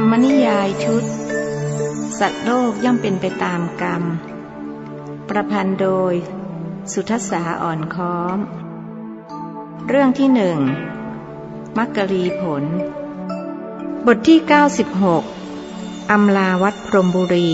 รรมนิยายชุด สัตว์โลกย่อมเป็นไปตามกรรม ประพันธ์โดย สุทศาอ่อนค้อม เรื่องที่หนึ่งมักกะลีผล บทที่ 96 อำลาวัดพรมบุรี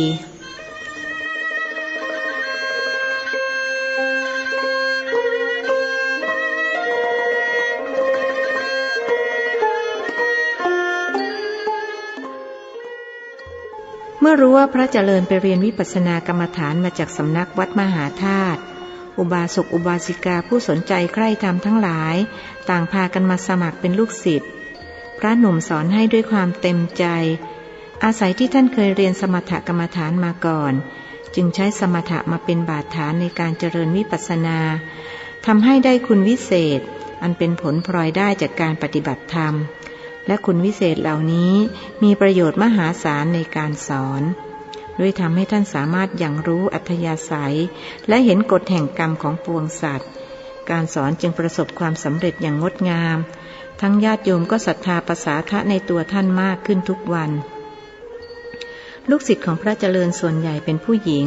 เมื่อรู้ว่าพระเจริญไปเรียนวิปัสสนากรรมฐานมาจากสำนักวัดมหาธาตุอุบาสกอุบาสิกาผู้สนใจใคร่ธรรมทั้งหลาย ต่างพากันมาสมัครเป็นลูกศิษย์พระหนุ่มสอนให้ด้วยความเต็มใจ อาศัยที่ท่านเคยเรียนสมถกรรมฐานมาก่อน จึงใช้สมถะมาเป็นบาดฐานในการเจริญวิปัสสนาทำให้ได้คุณวิเศษ อันเป็นผลพลอยได้จากการปฏิบัติธรรม และคุณวิเศษเหล่านี้มีประโยชน์มหาศาลในการสอนด้วยทำให้ท่านสามารถอย่างรู้อัธยาศัย และเห็นกฎแห่งกรรมของปวงสัตว์ การสอนจึงประสบความสำเร็จอย่างงดงาม ทั้งญาติโยมก็ศรัทธาภาษาทะในตัวท่านมากขึ้นทุกวัน ลูกศิษย์ของพระเจริญส่วนใหญ่เป็นผู้หญิง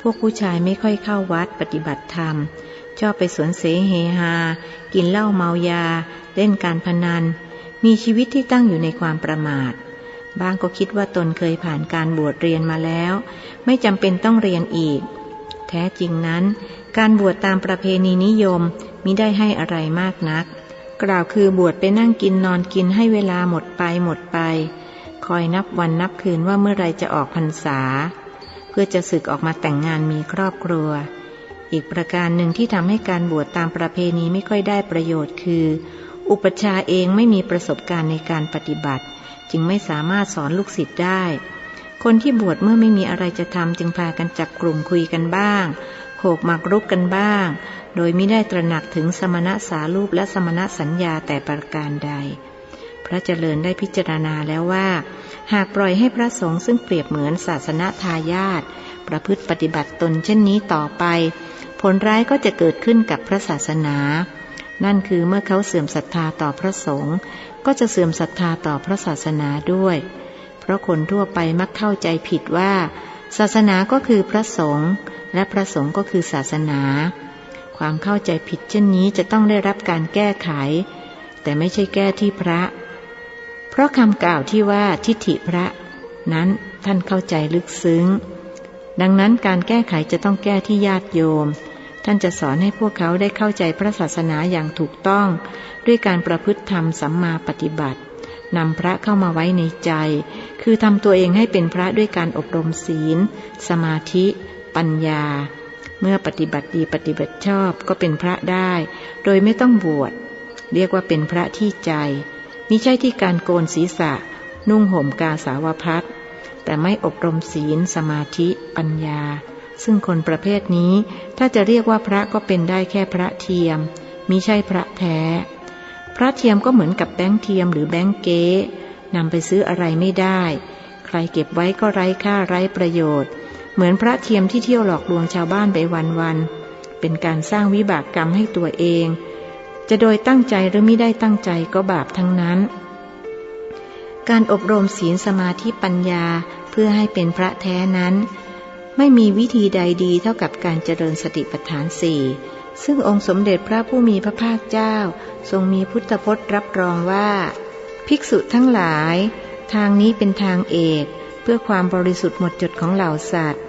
พวกผู้ชายไม่ค่อยเข้าวัดปฏิบัติธรรม ชอบไปสวนเสเฮฮา กินเหล้าเมายา เล่นการพนัน มีชีวิตที่ตั้งอยู่ในความประมาท บางก็คิดว่าตนเคยผ่านการบวชเรียนมาแล้ว ไม่จำเป็นต้องเรียนอีก แท้จริงนั้น การบวชตามประเพณีนิยมมิได้ให้อะไรมากนัก กล่าวคือบวชไปนั่งกินนอนกินให้เวลาหมดไปหมดไป คอยนับวันนับคืนว่าเมื่อไรจะออกพรรษา เพื่อจะศึกออกมาแต่งงานมีครอบครัวอีกประการหนึ่งที่ทำให้การบวชตามประเพณีไม่ค่อยได้ประโยชน์คือ อุปชาเองไม่มีประสบการณ์ในการปฏิบัติ จึงไม่สามารถสอนลูกศิษย์ได้ คนที่บวชเมื่อไม่มีอะไรจะทำจึงพากันจับกลุ่มคุยกันบ้าง โขกหมักรุกกันบ้าง โดยไม่ได้ตระหนักถึงสมณะสารูปและสมณะสัญญาแต่ประการใด พระเจริญได้พิจารณาแล้วว่า หากปล่อยให้พระสงฆ์ซึ่งเปรียบเหมือนศาสนาทายาทประพฤติปฏิบัติตนเช่นนี้ต่อไป ผลร้ายก็จะเกิดขึ้นกับพระศาสนา นั่นคือเมื่อเขาเสื่อมศรัทธาต่อพระสงฆ์ก็จะเสื่อมศรัทธาต่อพระศาสนาด้วย เพราะคนทั่วไปมักเข้าใจผิดว่า ศาสนาก็คือพระสงฆ์และพระสงฆ์ก็คือศาสนา ความเข้าใจผิดเช่นนี้จะต้องได้รับการแก้ไข แต่ไม่ใช่แก้ที่พระ เพราะคำกล่าวที่ว่าทิฏฐิพระ นั้นท่านเข้าใจลึกซึ้ง ดังนั้นการแก้ไขจะต้องแก้ที่ญาติโยม ท่านจะสอนให้พวกเขาได้เข้าใจพระศาสนาอย่างถูกต้อง ด้วยการประพฤติธรรมสัมมาปฏิบัตินำพระเข้ามาไว้ในใจ คือทำตัวเองให้เป็นพระด้วยการอบรมศีล สมาธิ ปัญญา เมื่อปฏิบัติดีปฏิบัติชอบก็เป็นพระได้ โดยไม่ต้องบวช เรียกว่าเป็นพระที่ใจ มิใช่ที่การโกนศีรษะ นุ่งห่มกาสาวพัดแต่ไม่อบรมศีล สมาธิ ปัญญา ซึ่งคนประเภทนี้ถ้าจะเรียกว่าพระก็เป็นได้แค่พระเทียมมิใช่พระแท้ พระเทียมก็เหมือนกับแบงค์เทียมหรือแบงค์เก๊นำไปซื้ออะไรไม่ได้ ใครเก็บไว้ก็ไร้ค่าไร้ประโยชน์ เหมือนพระเทียมที่เที่ยวหลอกลวงชาวบ้านไปวันๆเป็นการสร้างวิบากกรรมให้ตัวเอง จะโดยตั้งใจหรือไม่ได้ตั้งใจก็บาปทั้งนั้น การอบรมศีลสมาธิปัญญาเพื่อให้เป็นพระแท้นั้น ไม่มีวิธีใดดีเท่ากับการเจริญสติปัฏฐานสี่ซึ่งองค์สมเด็จพระผู้มีพระภาคเจ้า ทรงมีพุทธพจน์รับรองว่า ภิกษุทั้งหลาย ทางนี้เป็นทางเอกเพื่อความบริสุทธิ์หมดจดของเหล่าสัตว์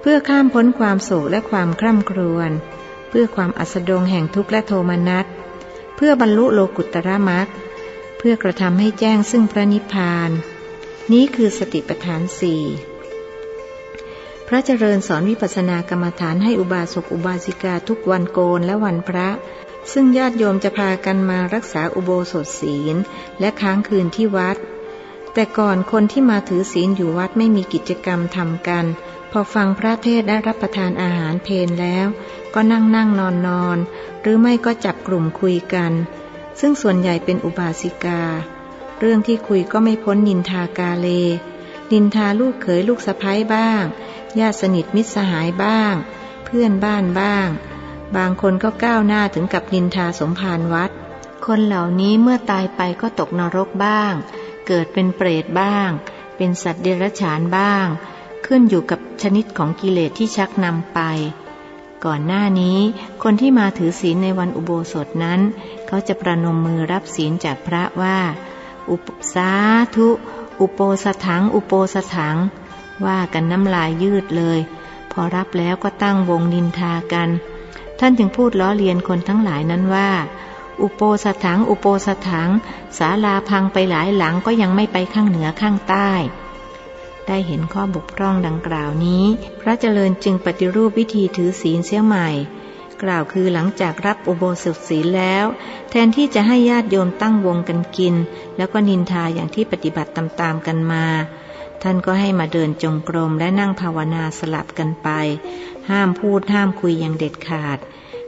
เพื่อข้ามพ้นความโศกและความคร่ำครวญเพื่อความอัสดงแห่งทุกข์และโทมนัสเพื่อบรรลุโลกุตตรมักเพื่อกระทำให้แจ้งซึ่งพระนิพพาน นี้คือสติปัฏฐานสี่ พระเจริญสอนวิปัสสนากรรมฐานให้อุบาสกอุบาสิกาทุกวันโกนและวันพระ ซึ่งญาติโยมจะพากันมารักษาอุโบสถศีล และค้างคืนที่วัด แต่ก่อนคนที่มาถือศีลอยู่วัดไม่มีกิจกรรมทำกัน พอฟังพระเทศและรับประทานอาหารเพลแล้ว ก็นั่งนั่งนอนนอนหรือไม่ก็จับกลุ่มคุยกัน ซึ่งส่วนใหญ่เป็นอุบาสิกา เรื่องที่คุยก็ไม่พ้นนินทากาเล นินทาลูกเขยลูกสะพ้ายบ้าง ญาติสนิทมิตรสหายบ้าง เพื่อนบ้านบ้าง บางคนก็ก้าวหน้าถึงกับนินทาสมภารวัด คนเหล่านี้เมื่อตายไปก็ตกนรกบ้าง เกิดเป็นเปรตบ้าง เป็นสัตว์เดรัจฉานบ้าง ขึ้นอยู่กับชนิดของกิเลสที่ชักนำไปก่อนหน้านี้คนที่มาถือศีลในวันอุโบสถนั้น เขาจะประนมมือรับศีลจากพระว่า อุปสาธุ อุโปสถัง อุโปสถัง ว่ากันน้ำลายยืดเลย พอรับแล้วก็ตั้งวงนินทากัน ท่านจึงพูดล้อเลียนคนทั้งหลายนั้นว่า อุโปสถัง อุโปสถัง ศาลาพังไปหลายหลังก็ยังไม่ไปข้างเหนือข้างใต้ ได้เห็นข้อบกพร่องดังกล่าวนี้ พระเจริญจึงปฏิรูปวิธีถือศีลเสียใหม่ กล่าวคือหลังจากรับอุโบสถศีลแล้ว แทนที่จะให้ญาติโยมตั้งวงกันกิน แล้วก็นินทาอย่างที่ปฏิบัติตามๆกันมา ท่านก็ให้มาเดินจงกรมและนั่งภาวนาสลับกันไป ห้ามพูดห้ามคุยอย่างเด็ดขาด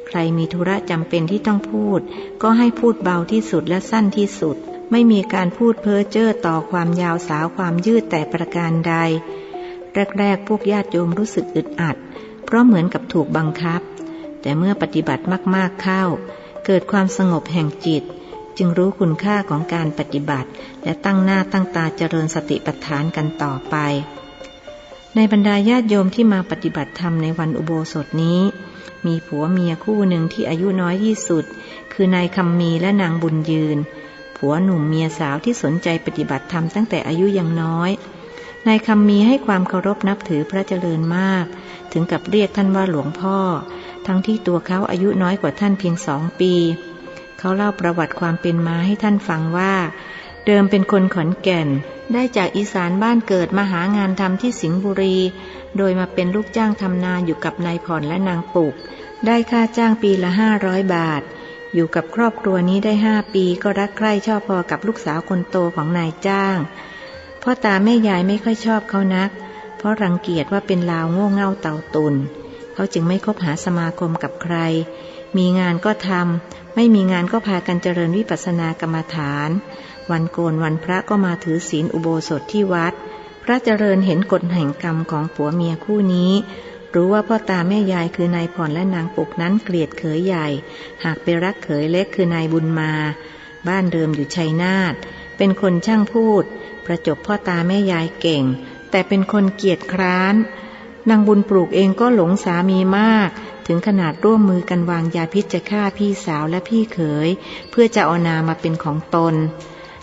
ใครมีธุระจำเป็นที่ต้องพูด ก็ให้พูดเบาที่สุดและสั้นที่สุด ไม่มีการพูดเพ้อเจ้อต่อความยาวสาวความยืดแต่ประการใด แรกๆพวกญาติโยมรู้สึกอึดอัด เพราะเหมือนกับถูกบังคับ แต่เมื่อปฏิบัติมากๆเข้า เกิดความสงบแห่งจิต จึงรู้คุณค่าของการปฏิบัติ และตั้งหน้าตั้งตาเจริญสติปัฏฐานกันต่อไป ในบรรดาญาติโยมที่มาปฏิบัติธรรมในวันอุโบสถนี้ มีผัวเมียคู่หนึ่งที่อายุน้อยที่สุด คือนายคำมีและนางบุญยืน ผัวหนุ่มเมียสาวที่สนใจปฏิบัติธรรมตั้งแต่อายุยังน้อยนายคำมีให้ความเคารพนับถือพระเจริญมาก ถึงกับเรียกท่านว่าหลวงพ่อ ทั้งที่ตัวเขาอายุน้อยกว่าท่านเพียงสองปี เขาเล่าประวัติความเป็นมาให้ท่านฟังว่า เดิมเป็นคนขอนแก่น ได้จากอีสานบ้านเกิดมาหางานทำที่สิงห์บุรี โดยมาเป็นลูกจ้างทำนาอยู่กับนายผ่อนและนางปุก ได้ค่าจ้างปีละห้าร้อยบาท อยู่กับครอบครัวนี้ได้ห้าปีก็รักใคร่ชอบพอกับลูกสาวคนโตของนายจ้างพ่อตาแม่ยายไม่ค่อยชอบเขานัก เพราะรังเกียจว่าเป็นลาวโง่เง่าเต่าตุน เขาจึงไม่คบหาสมาคมกับใคร มีงานก็ทำไม่มีงานก็พากันเจริญวิปัสสนากรรมฐาน วันโกนวันพระก็มาถือศีลอุโบสถที่วัด พระเจริญเห็นกฎแห่งกรรมของผัวเมียคู่นี้ รู้ว่าพ่อตาแม่ยายคือนายผ่อนและนางปุกนั้นเกลียดเขยใหญ่ หากไปรักเขยเล็กคือนายบุญมา บ้านเดิมอยู่ชัยนาทเป็นคนช่างพูด ประจบพ่อตาแม่ยายเก่ง แต่เป็นคนเกียจคร้าน นางบุญปลูกเองก็หลงสามีมาก ถึงขนาดร่วมมือกันวางยาพิษจะฆ่าพี่สาวและพี่เขย เพื่อจะเอานามาเป็นของตน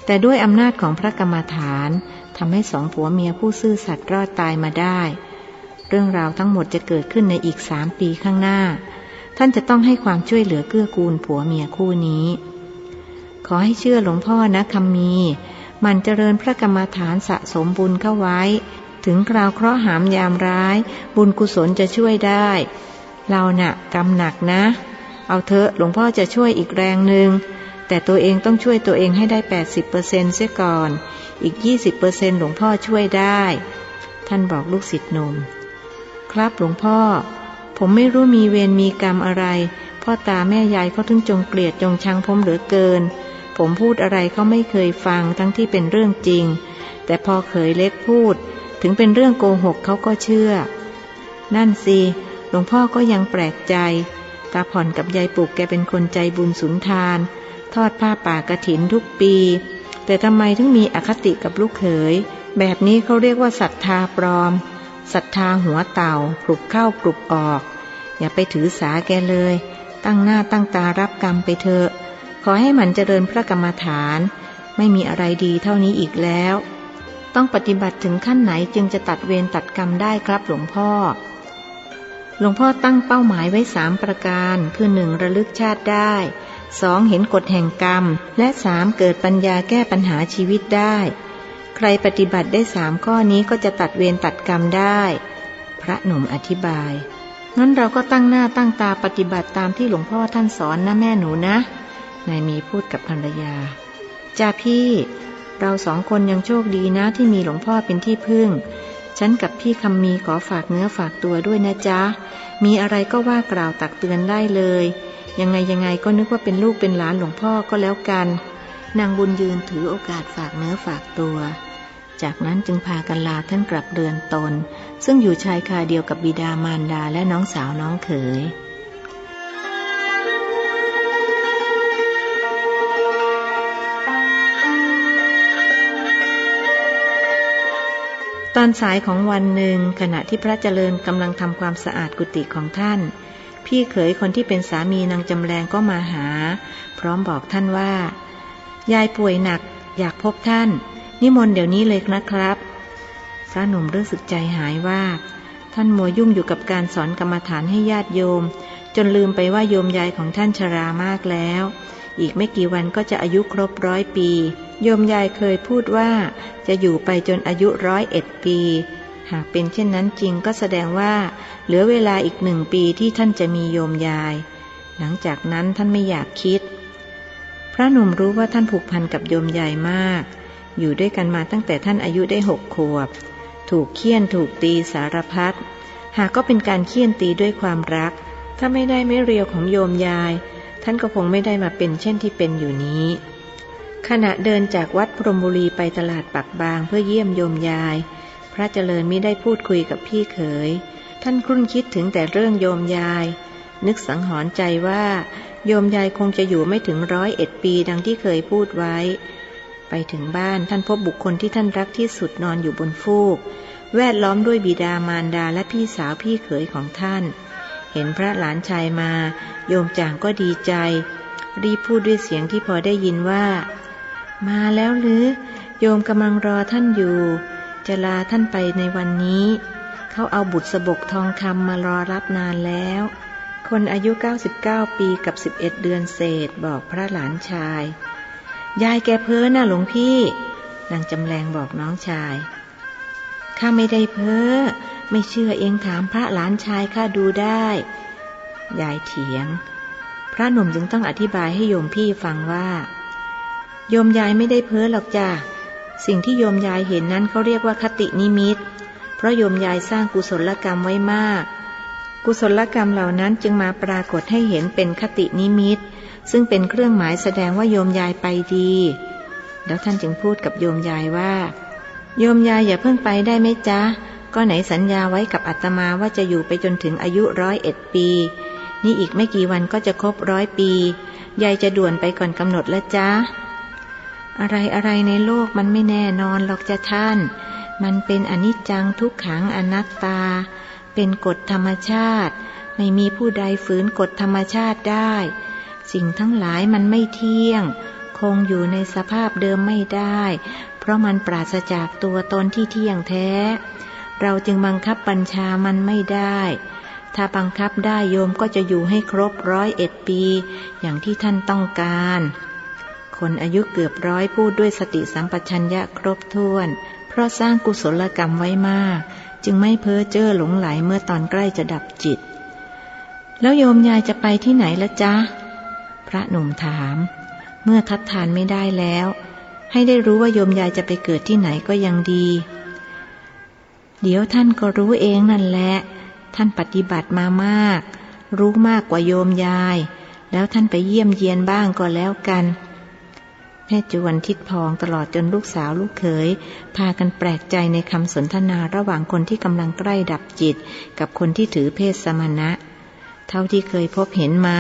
แต่ด้วยอำนาจของพระกรรมฐานทำให้สองผัวเมียผู้ซื่อสัตย์รอดตายมาได้ เรื่องราวทั้งหมดจะเกิดขึ้นในอีกสามปีข้างหน้า ท่านจะต้องให้ความช่วยเหลือเกื้อกูลผัวเมียคู่นี้ ขอให้เชื่อหลวงพ่อนะคำมี มันเจริญพระกรรมฐานสะสมบุญเข้าไว้ ถึงคราวเคราะห์หามยามร้าย บุญกุศลจะช่วยได้ เรานะ่ะกรรมหนักนะ เอาเถอะหลวงพ่อจะช่วยอีกแรงหนึ่งแต่ตัวเองต้องช่วยตัวเองให้ได้ 80%เซเสียก่อน อีก 20%หลวงพ่อช่วยได้ ท่านบอกลูกศิษย์หนุ่ม ครับหลวงพ่อ ผมไม่รู้มีเวรมีกรรมอะไร พ่อตาแม่ยายเขาถึงจงเกลียดจงชังผมเหลือเกิน ผมพูดอะไรเขาไม่เคยฟังทั้งที่เป็นเรื่องจริง แต่พอเขยเล็กพูด ถึงเป็นเรื่องโกหกเขาก็เชื่อ นั่นสิหลวงพ่อก็ยังแปลกใจ ตาผ่อนกับยายปุกแกเป็นคนใจบุญสุนทาน ทอดผ้าป่ากระถินทุกปี แต่ทำไมถึงมีอคติกับลูกเขย แบบนี้เขาเรียกว่าศรัทธาปลอมศรัทธาหัวเต่าปลุกเข้าปลุกออก อย่าไปถือสาแกเลย ตั้งหน้าตั้งตารับกรรมไปเถอะ ขอให้มันเจริญพระกรรมฐาน ไม่มีอะไรดีเท่านี้อีกแล้ว ต้องปฏิบัติถึงขั้นไหนจึงจะตัดเวรตัดกรรมได้ครับหลวงพ่อ หลวงพ่อตั้งเป้าหมายไว้สามประการ คือหนึ่งระลึกชาติได้สองเห็นกฎแห่งกรรม และสามเกิดปัญญาแก้ปัญหาชีวิตได้ ใครปฏิบัติได้สามข้อนี้ก็จะตัดเวรตัดกรรมได้ พระหนุ่มอธิบายงั้นเราก็ตั้งหน้าตั้งตาปฏิบัติตามที่หลวงพ่อท่านสอนนะแม่หนูนะนายมีพูดกับภรรยาจ้าพี่ เราสองคนยังโชคดีนะที่มีหลวงพ่อเป็นที่พึ่ง ฉันกับพี่คำมีขอฝากเนื้อฝากตัวด้วยนะจ๊ะ มีอะไรก็ว่ากล่าวตักเตือนได้เลย ยังไงยังไงก็นึกว่าเป็นลูกเป็นหลานหลวงพ่อก็แล้วกัน นางบุญยืนถือโอกาสฝากเนื้อฝากตัว จากนั้นจึงพากันลาท่านกลับเรือนตน ซึ่งอยู่ชายคาเดียวกับบิดามารดาและน้องสาวน้องเขย อนสายของวันหนึ่งขณะที่พระเจริญกำลังทำความสะอาดกุฏิของท่าน พี่เขยคนที่เป็นสามีนางจำแรงก็มาหา พร้อมบอกท่านว่า ยายป่วยหนักอยากพบท่าน นิมนต์เดี๋ยวนี้เลยนะครับ พระหนุ่มรู้สึกใจหายว่าท่านมัวยุ่งอยู่กับการสอนกรรมฐานให้ญาติโยม จนลืมไปว่าโยมยายของท่านชรามากแล้ว อีกไม่กี่วันก็จะอายุครบร้อยปี โยมยายเคยพูดว่าจะอยู่ไปจนอายุร้อยเอ็ดปี หากเป็นเช่นนั้นจริงก็แสดงว่า เหลือเวลาอีกหนึ่งปีที่ท่านจะมีโยมยาย หลังจากนั้นท่านไม่อยากคิด พระหนุ่มรู้ว่าท่านผูกพันกับโยมยายมาก อยู่ด้วยกันมาตั้งแต่ท่านอายุได้หกขวบ ถูกเคี่ยนถูกตีสารพัด หากก็เป็นการเคี่ยนตีด้วยความรัก ถ้าไม่ได้ไม่เรียวของโยมยาย ท่านก็คงไม่ได้มาเป็นเช่นที่เป็นอยู่นี้ ขณะเดินจากวัดพรมบุรีไปตลาดปักบางเพื่อเยี่ยมโยมยาย พระเจริญมิได้พูดคุยกับพี่เขย ท่านครุ่นคิดถึงแต่เรื่องโยมยาย นึกสังหรณ์ใจว่า โยมยายคงจะอยู่ไม่ถึงร้อยเอ็ดปีดังที่เคยพูดไว้ ไปถึงบ้านท่านพบบุคคลที่ท่านรักที่สุดนอนอยู่บนฟูก แวดล้อมด้วยบิดามารดาและพี่สาวพี่เขยของท่าน เห็นพระหลานชายมา โยมจางก็ดีใจ รีพูดด้วยเสียงที่พอได้ยินว่า มาแล้วหรือ โยมกำลังรอท่านอยู่ จะลาท่านไปในวันนี้ เขาเอาบุตรสบกทองคำมารอรับนานแล้ว คนอายุ 99 ปีกับ 11 เดือนเศษบอกพระหลานชาย ยายแกเพ้อน่ะหลวงพี่ นางจำแรงบอกน้องชาย ข้าไม่ได้เพ้อ ไม่เชื่อเองถามพระหลานชายข้าดูได้ ยายเถียง พระหนุ่มจึงต้องอธิบายให้โยมพี่ฟังว่า โยมยายไม่ได้เพ้อหรอกจ้ะสิ่งที่โยมยายเห็นนั้นเขาเรียกว่าคตินิมิต เพราะโยมยายสร้างกุศลกรรมไว้มาก กุศลกรรมเหล่านั้นจึงมาปรากฏให้เห็นเป็นคตินิมิต ซึ่งเป็นเครื่องหมายแสดงว่าโยมยายไปดี แล้วท่านจึงพูดกับโยมยายว่า โยมยายอย่าเพิ่งไปได้ไหมจ๊ะ ก็ไหนสัญญาไว้กับอาตมาว่าจะอยู่ไปจนถึงอายุร้อยเอ็ดปี นี่อีกไม่กี่วันก็จะครบร้อยปี ยายจะด่วนไปก่อนกำหนดแล้วจ๊ะ อะไรอะไรในโลกมันไม่แน่นอนหรอกจ้ะท่าน มันเป็นอนิจจังทุกขังอนัตตา เป็นกฎธรรมชาติ ไม่มีผู้ใดฝืนกฎธรรมชาติได้ สิ่งทั้งหลายมันไม่เที่ยง คงอยู่ในสภาพเดิมไม่ได้ เพราะมันปราศจากตัวตนที่เที่ยงแท้ เราจึงบังคับบัญชามันไม่ได้ ถ้าบังคับได้โยมก็จะอยู่ให้ครบร้อยเอ็ดปี อย่างที่ท่านต้องการ คนอายุเกือบร้อยพูดด้วยสติสัมปชัญญะครบถ้วน เพราะสร้างกุศลกรรมไว้มาก จึงไม่เพ้อเจ้อหลงไหลเมื่อตอนใกล้จะดับจิต แล้วโยมยายจะไปที่ไหนละจ๊ะ พระหนุ่มถาม เมื่อคัดทานไม่ได้แล้ว ให้ได้รู้ว่าโยมยายจะไปเกิดที่ไหนก็ยังดี เดี๋ยวท่านก็รู้เองนั่นแหละ ท่านปฏิบัติมามาก รู้มากกว่าโยมยายแล้วท่านไปเยี่ยมเยียนบ้างก็แล้วกัน ม่จวนทิดพองตลอดจนลูกสาวลูกเขย พากันแปลกใจในคำสนทนาระหว่างคนที่กำลังใกล้ดับจิต กับคนที่ถือเพศสมณะ เท่าที่เคยพบเห็นมา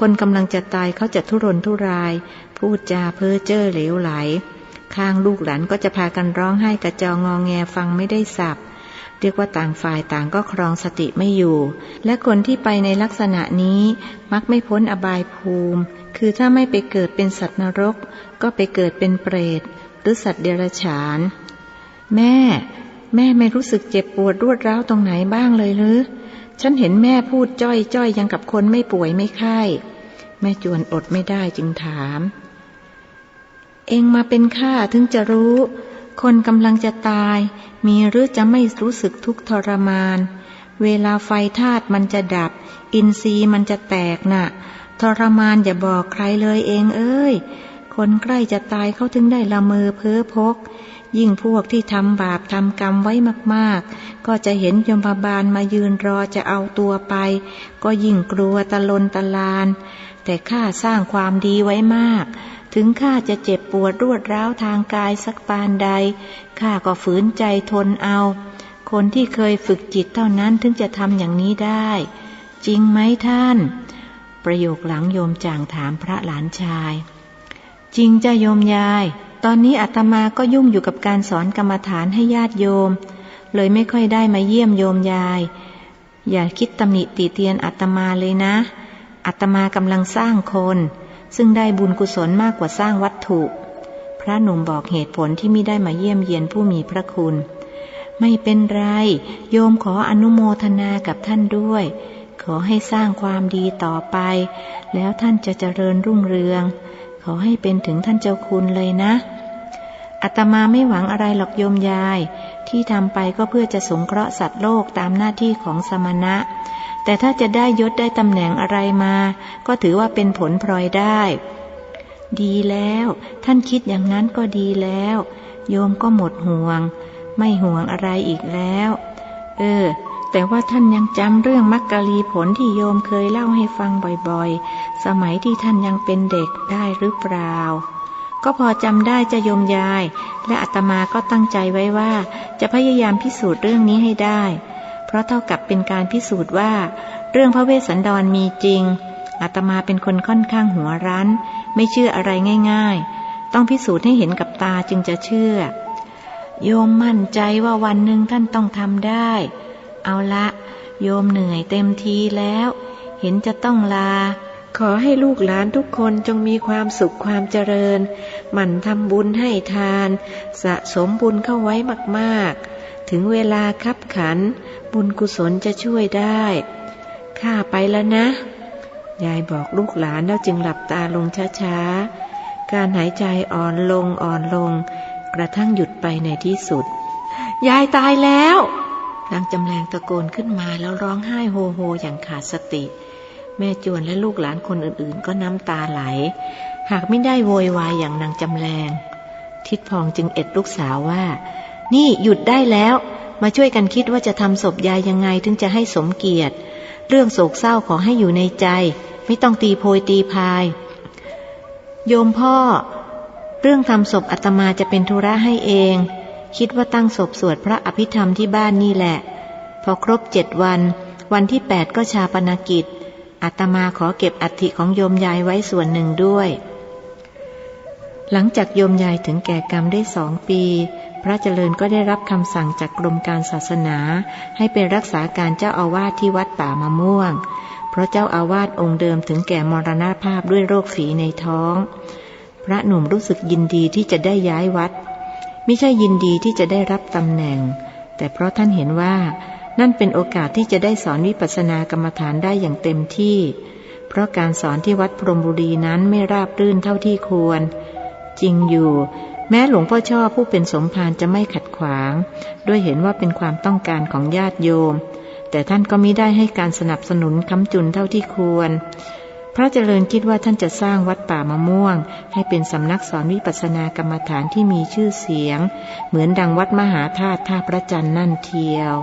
คนกำลังจะตายเขาจะทุรนทุราย พูดจาเพ้อเจ้อเหลวไหล ข้างลูกหลานก็จะพากันร้องไห้กระจองงองแงฟังไม่ได้สับเรียกว่าต่างฝ่ายต่างก็ครองสติไม่อยู่ และคนที่ไปในลักษณะนี้มักไม่พ้นอบายภูมิ คือถ้าไม่ไปเกิดเป็นสัตว์นรก ก็ไปเกิดเป็นเปรต หรือสัตว์เดรัจฉาน แม่ แม่ไม่รู้สึกเจ็บปวดรวดร้าวตรงไหนบ้างเลยหรือ ฉันเห็นแม่พูดจ้อยจ้อยยังกับคนไม่ป่วยไม่ไข้แม่จวนอดไม่ได้จึงถาม เองมาเป็นข้าถึงจะรู้ คนกำลังจะตาย มีหรือจะไม่รู้สึกทุกข์ทรมาน เวลาไฟธาตุมันจะดับ อินทรีย์มันจะแตกน่ะ ทรมานอย่าบอกใครเลยเองเอ้ย คนใกล้จะตายเขาถึงได้ละเมอเพ้อพก ยิ่งพวกที่ทำบาปทำกรรมไว้มากๆ ก็จะเห็นยมบาลมายืนรอจะเอาตัวไป ก็ยิ่งกลัวตะลนตะลาน แต่ข้าสร้างความดีไว้มาก ถึงข้าจะเจ็บปวดรวดร้าวทางกายสักปานใด ข้าก็ฝืนใจทนเอา คนที่เคยฝึกจิตเท่านั้นถึงจะทำอย่างนี้ได้ จริงไหมท่าน ประโยคหลังโยมจ่างถามพระหลานชาย จริงจ้ะโยมยาย ตอนนี้อาตมาก็ยุ่งอยู่กับการสอนกรรมฐานให้ญาติโยม เลยไม่ค่อยได้มาเยี่ยมโยมยาย อย่าคิดตำหนิติเตียนอาตมาเลยนะอาตมากำลังสร้างคน ซึ่งได้บุญกุศลมากกว่าสร้างวัตถุ พระหนุ่มบอกเหตุผลที่ไม่ได้มาเยี่ยมเยียนผู้มีพระคุณ ไม่เป็นไร โยมขออนุโมทนากับท่านด้วย ขอให้สร้างความดีต่อไป แล้วท่านจะเจริญรุ่งเรือง ขอให้เป็นถึงท่านเจ้าคุณเลยนะอาตมาไม่หวังอะไรหรอกโยมยาย ที่ทำไปก็เพื่อจะสงเคราะห์สัตว์โลกตามหน้าที่ของสมณะ แต่ถ้าจะได้ยศได้ตำแหน่งอะไรมา ก็ถือว่าเป็นผลพลอยได้ ดีแล้ว ท่านคิดอย่างนั้นก็ดีแล้ว โยมก็หมดห่วง ไม่ห่วงอะไรอีกแล้ว เออ แต่ว่าท่านยังจำเรื่องมักกะลีผลที่โยมเคยเล่าให้ฟังบ่อยๆ สมัยที่ท่านยังเป็นเด็กได้หรือเปล่า ก็พอจำได้จะโยมยาย และอาตมาก็ตั้งใจไว้ว่า จะพยายามพิสูจน์เรื่องนี้ให้ได้ เพราะเท่ากับเป็นการพิสูจน์ว่า เรื่องพระเวสสันดรมีจริงอาตมาเป็นคนค่อนข้างหัวรั้น ไม่เชื่ออะไรง่าย ๆ ต้องพิสูจน์ให้เห็นกับตาจึงจะเชื่อ โยมมั่นใจว่าวันหนึ่งท่านต้องทำได้ เอาละ โยมเหนื่อยเต็มทีแล้ว เห็นจะต้องลา ขอให้ลูกหลานทุกคนจงมีความสุขความเจริญ หมั่นทำบุญให้ทาน สะสมบุญเข้าไว้มากๆ ถึงเวลาคับขัน บุญกุศลจะช่วยได้ข้าไปแล้วนะ ยายบอกลูกหลานแล้วจึงหลับตาลงช้าๆ การหายใจอ่อนลงอ่อนลง กระทั่งหยุดไปในที่สุด ยายตายแล้ว นางจำแรงตะโกนขึ้นมาแล้วร้องไห้โฮโฮอย่างขาดสติ แม่จวนและลูกหลานคนอื่นๆ ก็น้ำตาไหล หากไม่ได้โวยวายอย่างนางจำแรง ทิดพองจึงเอ็ดลูกสาวว่า นี่หยุดได้แล้ว มาช่วยกันคิดว่าจะทำศพยายยังไงถึงจะให้สมเกียรติ เรื่องโศกเศร้าขอให้อยู่ในใจ ไม่ต้องตีโพยตีพาย โยมพ่อ เรื่องทำศพอาตมาจะเป็นธุระให้เอง คิดว่าตั้งศพสวดพระอภิธรรมที่บ้านนี่แหละ พอครบเจ็ดวัน วันที่แปดก็ชาปนกิจอาตมาขอเก็บอัฐิของโยมยายไว้ส่วนหนึ่งด้วย หลังจากโยมยายถึงแก่กรรมได้สองปี พระเจริญก็ได้รับคำสั่งจากกรมการศาสนา ให้เป็นรักษาการเจ้าอาวาสที่วัดป่ามะม่วง เพราะเจ้าอาวาสองค์เดิมถึงแก่มรณภาพด้วยโรคฝีในท้อง พระหนุ่มรู้สึกยินดีที่จะได้ย้ายวัด ไม่ใช่ยินดีที่จะได้รับตำแหน่ง แต่เพราะท่านเห็นว่า นั่นเป็นโอกาสที่จะได้สอนวิปัสสนากรรมฐานได้อย่างเต็มที่ เพราะการสอนที่วัดพรมบุรีนั้นไม่ราบรื่นเท่าที่ควร จริงอยู่ แม้หลวงพ่อชอบผู้เป็นสมภารจะไม่ขัดขวาง ด้วยเห็นว่าเป็นความต้องการของญาติโยม แต่ท่านก็มิได้ให้การสนับสนุนค้ำจุนเท่าที่ควร ระเจริญคิดว่าท่านจะสร้างวัดป่ามะม่วง ให้เป็นสำนักสอนวิปัสสนากรรมฐานที่มีชื่อเสียง เหมือนดังวัดมหาธาตุท่าพระจันทร์นั่นเทียว